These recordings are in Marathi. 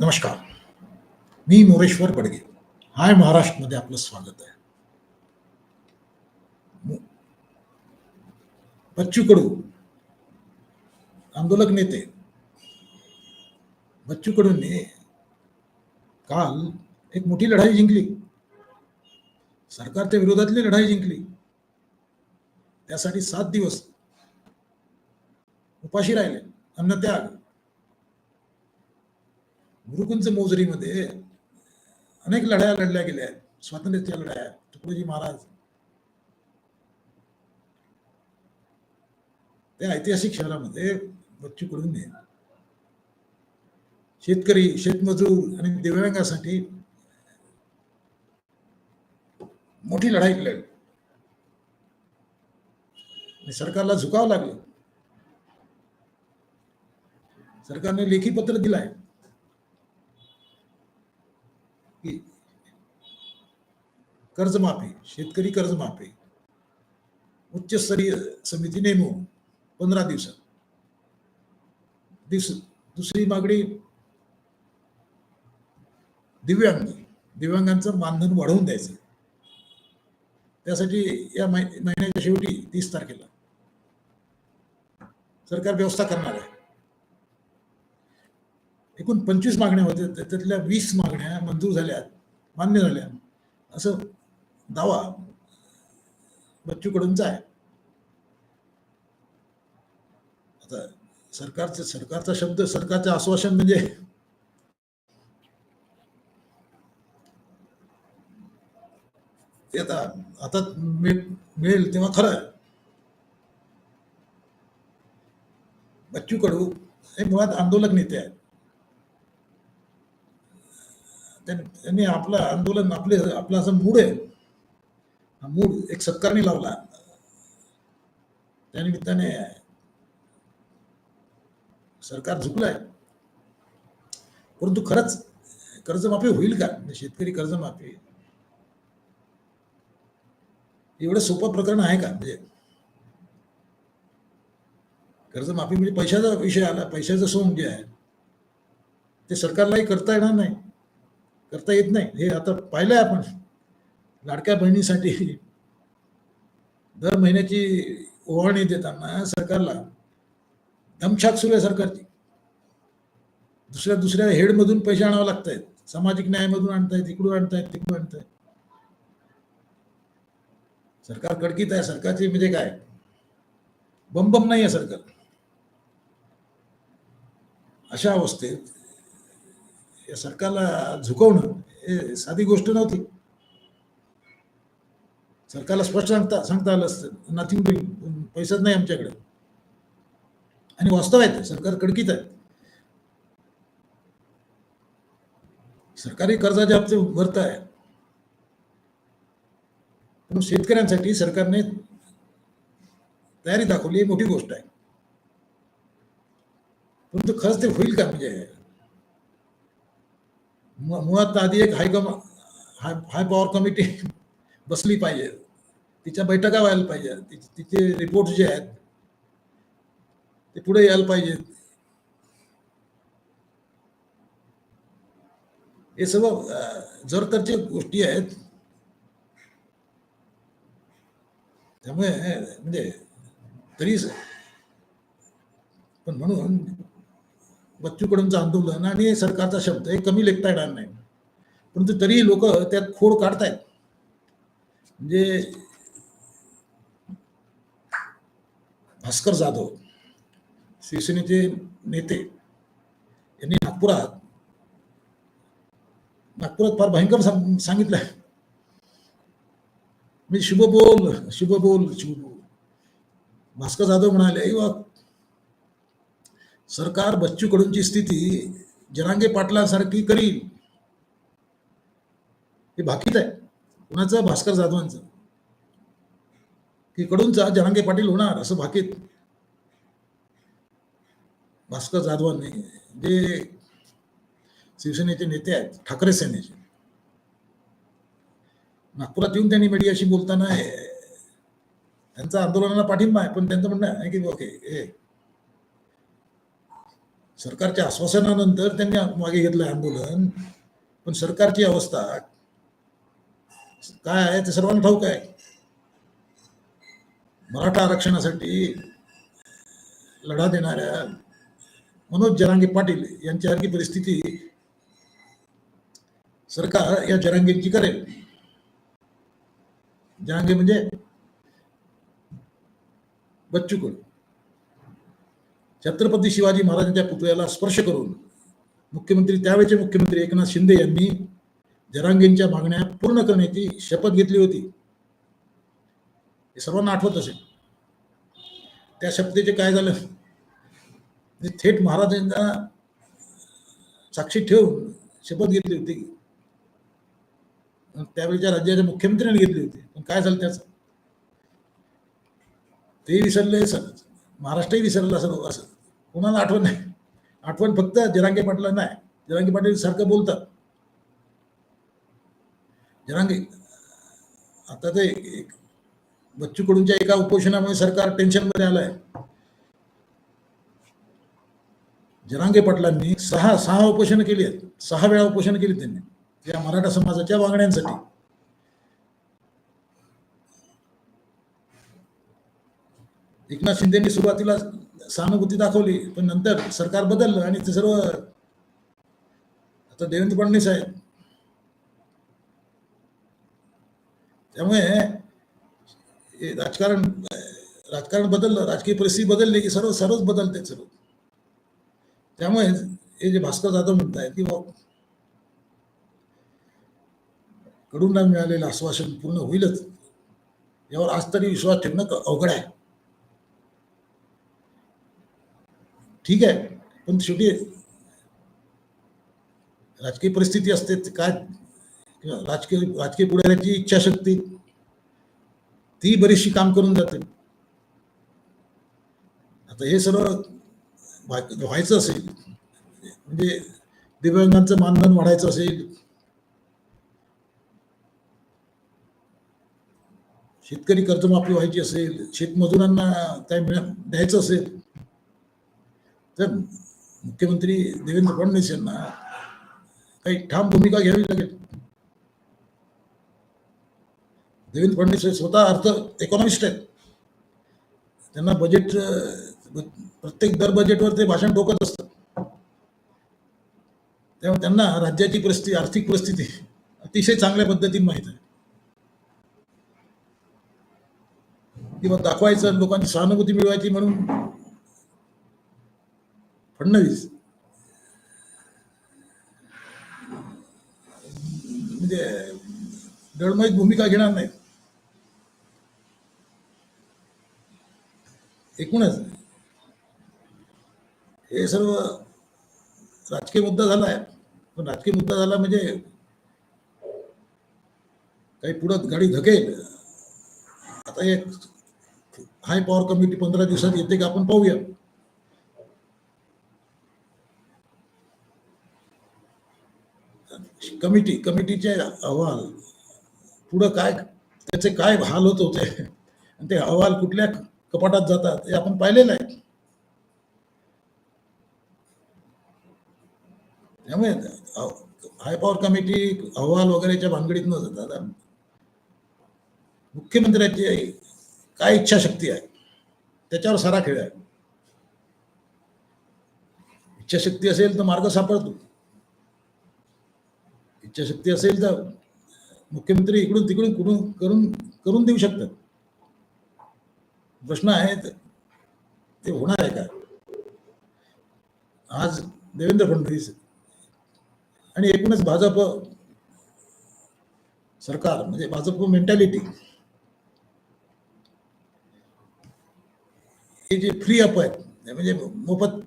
नमस्कार. मी मोरेश्वर बडगे. हाय महाराष्ट्रमध्ये आपलं स्वागत आहे. बच्चू कडू आंदोलक नेते. बच्चू कडूंनी काल एक मोठी लढाई जिंकली. सरकारच्या विरोधातली लढाई जिंकली. त्यासाठी सात दिवस उपाशी राहिले. अन्नत्याग. गुरुकुंज मोजरीमध्ये अनेक लढाया लढल्या गेल्या आहेत. स्वातंत्र्याच्या लढाया तुकडोजी महाराज त्या ऐतिहासिक शहरामध्ये बच्चू कडूंनी शेतकरी शेतमजूर आणि दिव्यांगासाठी मोठी लढाई लढली. सरकारला झुकावं लागलं. सरकारने लेखी पत्र दिलाय की कर्जमाफी शेतकरी कर्जमाफी उच्चस्तरीय समिती नेमू पंधरा दिवसात. दिवस दुसरी मागणी दिव्यांग दिव्यांगांचं मानधन वाढवून द्यायचं. त्यासाठी या महिन्याच्या शेवटी तीस तारखेला सरकार व्यवस्था करणार आहे. एकूण पंचवीस मागण्या होत्या त्यातल्या वीस मागण्या मंजूर झाल्या मान्य झाल्या असं दावा बच्चू आहे आता सरकारचे सरकारचा शब्द सरकारचं आश्वासन म्हणजे आता आता मिळेल तेव्हा खरं आहे. बच्चू कडू हे मुळात आंदोलक नेते आहेत. त्यांनी आपलं आंदोलन आपले आपला असं मूड आहे. हा मूड एक सत्कारणी लावला. त्या निमित्ताने सरकार झुकलंय. परंतु खरंच कर्जमाफी होईल का? म्हणजे शेतकरी कर्जमाफी. एवढं सोपं प्रकरण आहे का? म्हणजे कर्जमाफी म्हणजे पैशाचा विषय आला पैशाचं सोंग जे आहे ते सरकारलाही करता येणार नाही. करता येत नाही. हे आता पाहिलंय आपण. लाडक्या बहिणीसाठी दर महिन्याची ओवाळणी देताना सरकारला दमछाक सुरू आहे सरकारची. दुसऱ्या दुसऱ्या हेडमधून पैसे आणावं लागत आहेत सामाजिक न्यायामधून आणतायत इकडून आणतायत तिकडून आणतायत. सरकार कडकीत आहे. सरकारची म्हणजे काय? बम बम नाही आहे सरकार. अशा अवस्थेत या सरकारला झुकवणं हे साधी गोष्ट नव्हती. सरकारला स्पष्ट सांगता सांगता आलं असतं. नथिंग डुईंग पैसाच नाही आमच्याकडे. आणि वास्तव आहे सरकार कडकीत आहे सरकारी कर्जाचे हप्ते भरत आहे. पण शेतकऱ्यांसाठी सरकारने तयारी दाखवली ही मोठी गोष्ट आहे. परंतु खरंच ते होईल का? म्हणजे मुळात आधी एक हायकम हाय हाय पॉवर कमिटी बसली पाहिजे. तिच्या बैठका व्हायला पाहिजे. तिचे रिपोर्ट जे आहेत ते पुढे यायला पाहिजेत हे सर्व जर तरच्या गोष्टी आहेत. त्यामुळे म्हणजे तरी पण म्हणून बच्चूकडूनचं आंदोलन आणि सरकारचा शब्द हे कमी लेखता येणार नाही. परंतु तरीही लोक त्यात खोड काढतायत. म्हणजे भास्कर जाधव शिवसेनेचे नेते यांनी नागपुरात नागपुरात फार भयंकर सांग- सांगितलंय मी शुभ बोल शुभ बोल शुभ बोल. भास्कर जाधव म्हणाले वा, सरकार बच्चू कडूंची स्थिती जरांगे पाटलासारखी करील. हे भाकीत आहे. कुणाचं? भास्कर जाधवांचं. की कडूंचा जरांगे पाटील होणार असं भाकीत. भास्कर जाधवांनी जे शिवसेनेचे नेते आहेत ठाकरे सेनेचे. नागपुरात येऊन त्यांनी मीडियाशी बोलताना त्यांचा आंदोलनाला पाठिंबा आहे पण त्यांचं म्हणणं आहे की ओके हे सरकारच्या आश्वासनानंतर त्यांनी मागे घेतलं आंदोलन पण सरकारची अवस्था काय आहे? ते सर्वांना ठाऊक आहे. मराठा आरक्षणासाठी लढा देणाऱ्या मनोज जरांगे पाटील यांच्यासारखी परिस्थिती सरकार या जरांगेंची करेल. जरांगे म्हणजे बच्चू कडू. छत्रपती शिवाजी महाराजांच्या पुतळ्याला स्पर्श करून मुख्यमंत्री त्यावेळेचे मुख्यमंत्री एकनाथ शिंदे यांनी जरांगेंच्या मागण्या पूर्ण करण्याची शपथ घेतली होती. हे सर्वांना आठवत असेल. त्या शपथेचे काय झालं? थेट महाराजांना साक्षी ठेवून शपथ घेतली होती. आणि त्यावेळेच्या राज्याच्या मुख्यमंत्र्यांनी घेतली होती. पण काय झालं त्याचं? ते विसरले सर महाराष्ट्रही विसरला सर्व असं. कोणाला आठवण नाही. आठवण फक्त जरांगे पाटला नाही जरांगे पाटील सारखं बोलतात. जनांगे आता ते एक- बच्चू कडूंच्या एका उपोषणामुळे सरकार टेन्शनमध्ये आलंय. जनांगे पाटलांनी सहा सहा उपोषण केली आहेत. सहा वेळा उपोषण केली त्यांनी या मराठा समाजाच्या मागण्यांसाठी एकनाथ शिंदेनी सुरुवातीला सहानुभूती दाखवली पण नंतर सरकार बदललं आणि ते सर्व आता देवेंद्र फडणवीस आहेत. त्यामुळे राजकारण राजकारण बदललं राजकीय परिस्थिती बदलली की सर्व सर्वच बदलते सर्व। त्यामुळे हे जे भास्कर जाधव म्हणतायत की बा कडूंना मिळालेलं आश्वासन पूर्ण होईलच. यावर आज तरी विश्वास ठेवणं क- अवघड आहे. ठीक आहे. पण शेवटी राजकीय परिस्थिती असते, काय राजकीय राजकीय पुढाऱ्याची इच्छाशक्ती ती बरीचशी काम करून जाते. आता हे सर्व व्हायचं असेल म्हणजे दिव्यांगांचं मानधन वाढायचं असेल शेतकरी कर्जमाफी व्हायची असेल शेतमजुरांना काय मिळ द्यायचं असेल तर मुख्यमंत्री देवेंद्र फडणवीस यांना काही ठाम भूमिका घ्यावी लागेल. देवेंद्र फडणवीस हे स्वतः अर्थ इकॉनॉमिस्ट आहेत. त्यांना बजेट प्रत्येक दर बजेटवर ते भाषण ठोकत असतात. त्यामुळे त्यांना राज्याची परिस्थिती आर्थिक परिस्थिती अतिशय चांगल्या पद्धतीने माहीत आहे. किंवा दाखवायचं लोकांची सहानुभूती मिळवायची म्हणून फडणवीस म्हणजे डळमळीत भूमिका घेणार नाहीत. एकूणच हे सर्व राजकीय मुद्दा झाला आहे पण राजकीय मुद्दा झाला म्हणजे काही पुढं गाडी धकेल. आता एक हाय पॉवर कमिटी पंधरा दिवसात येते का आपण पाहूया. कमिटी कमिटीचे अहवाल पुढं काय त्याचे काय हाल होत होते. आणि ते अहवाल कुठल्या कपाटात जातात हे आपण पाहिलेलं आहे. त्यामुळे हाय पॉवर कमिटी अहवाल वगैरेच्या भानगडीत न जातात मुख्यमंत्र्याची काय इच्छाशक्ती आहे त्याच्यावर सारा खेळ आहे. इच्छाशक्ती असेल तर मार्ग सापडतो. इच्छाशक्ती असेल तर मुख्यमंत्री इकडून तिकडून कुठून करून करून देऊ शकतात. प्रश्न आहे ते होणार आहे का? आज देवेंद्र फडणवीस आणि एकूणच भाजप सरकार म्हणजे भाजप मेंटॅलिटी हे जे फ्री अप आहेत म्हणजे मोफत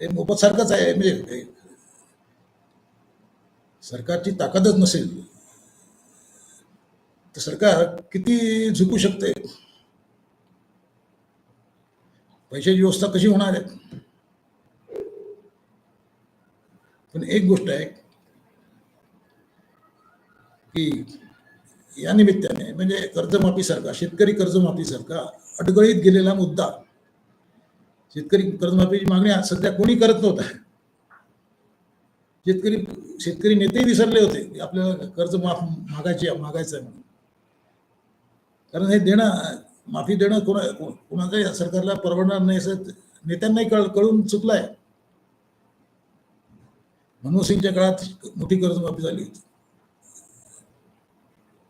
ते मोफत सारखंच आहे म्हणजे सरकारची ताकदच नसेल तर सरकार किती झुकू शकते? पैशाची व्यवस्था कशी होणार आहे? पण एक गोष्ट आहे की या निमित्ताने म्हणजे कर्जमाफीसारखा शेतकरी कर्जमाफीसारखा अडगळीत गेलेला मुद्दा शेतकरी कर्जमाफीची मागणी सध्या कोणी करत नव्हता. शेतकरी शेतकरी नेतेही विसरले होते की आपल्याला कर्ज माफ मागायची मागायचं आहे म्हणून. कारण हे देणं माफी देणं कोणा को- कोणाच्याही सरकारला परवडणार नाही असं नेत्यांनाही कळ कळून चुकलं आहे मनमोहन सिंगच्या काळात मोठी कर्जमाफी झाली होती.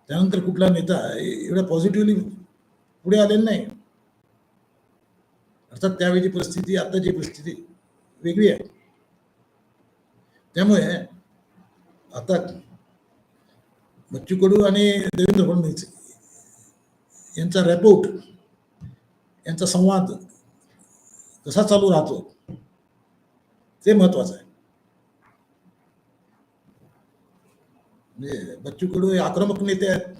त्यानंतर कुठला नेता एवढा एवढ्या पॉझिटिव्हली पुढे आलेला नाही. अर्थात त्यावेळीची परिस्थिती आताची परिस्थिती वेगळी आहे. त्यामुळे आता बच्चू कडू आणि देवेंद्र फडणवीस यांचा रेपोर्ट यांचा संवाद कसा चालू राहतो ते महत्वाचं आहे. म्हणजे बच्चू कडू हे आक्रमक नेते आहेत.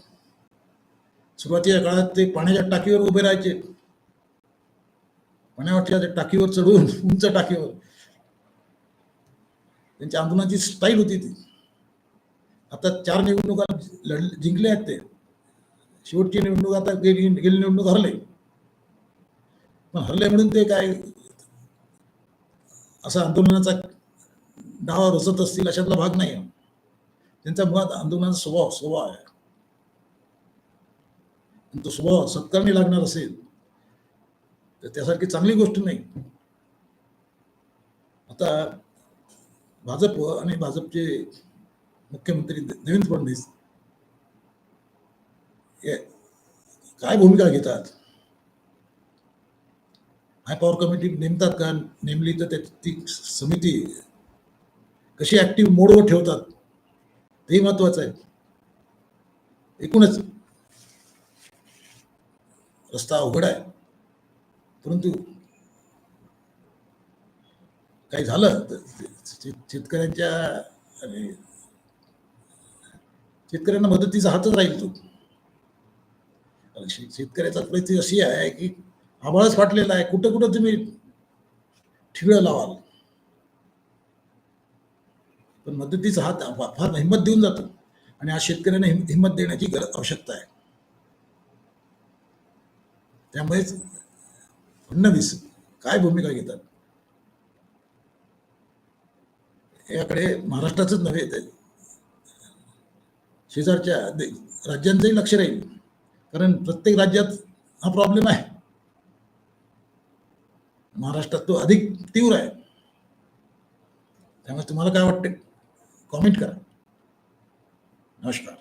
सुरुवातीच्या काळात ते पाण्याच्या टाकीवर उभे राहायचे. पाण्यावरच्या टाकीवर चढून उंच टाकीवर. त्यांच्या आंदोलनाची स्टाईल होती ती. आता चार निवडणुका लढ जिंकले आहेत ते. शेवटची निवडणूक आता गेली गेली निवडणूक हरले पण हरले म्हणून ते काय असा आंदोलनाचा डावा रचत असतील अशातला भाग नाही. त्यांचा मुळात आंदोलनाचा स्वभाव स्वभाव आहे. तो स्वभाव सत्कारणी लागणार असेल तर त्यासारखी चांगली गोष्ट नाही. आता भाजप आणि भाजपचे मुख्यमंत्री देवेंद्र फडणवीस काय भूमिका घेतात? हाय पॉवर कमिटी नेमतात का? नेमली तर त्या- ती समिती कशी ऍक्टिव्ह मोडवर ठेवतात? तेही महत्वाचं आहे. एकूणच रस्ता अवघड आहे. परंतु काही झालं तर शेतकऱ्यांच्या आणि शेतकऱ्यांना मदतीचा हातच राहील तो. शेतकऱ्याचा परिस्थिती अशी आहे की आभाळच फाटलेला आहे कुठं कुठं तुम्ही ठिगळं लावाल. पण मदतीचा हात फार हिंमत देऊन जातो आणि आज शेतकऱ्यांना हिम- हिंमत देण्याची गरज आवश्यकता आहे. त्यामुळेच फडणवीस काय भूमिका घेतात? याकडे महाराष्ट्राचंच नव्हे तर शेजारच्या राज्यांचंही लक्ष राहील. कारण प्रत्येक राज्यात हा प्रॉब्लेम आहे. महाराष्ट्रात तो अधिक तीव्र आहे. त्यामुळे तुम्हाला काय वाटते कॉमेंट करा. नमस्कार.